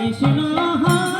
Krishna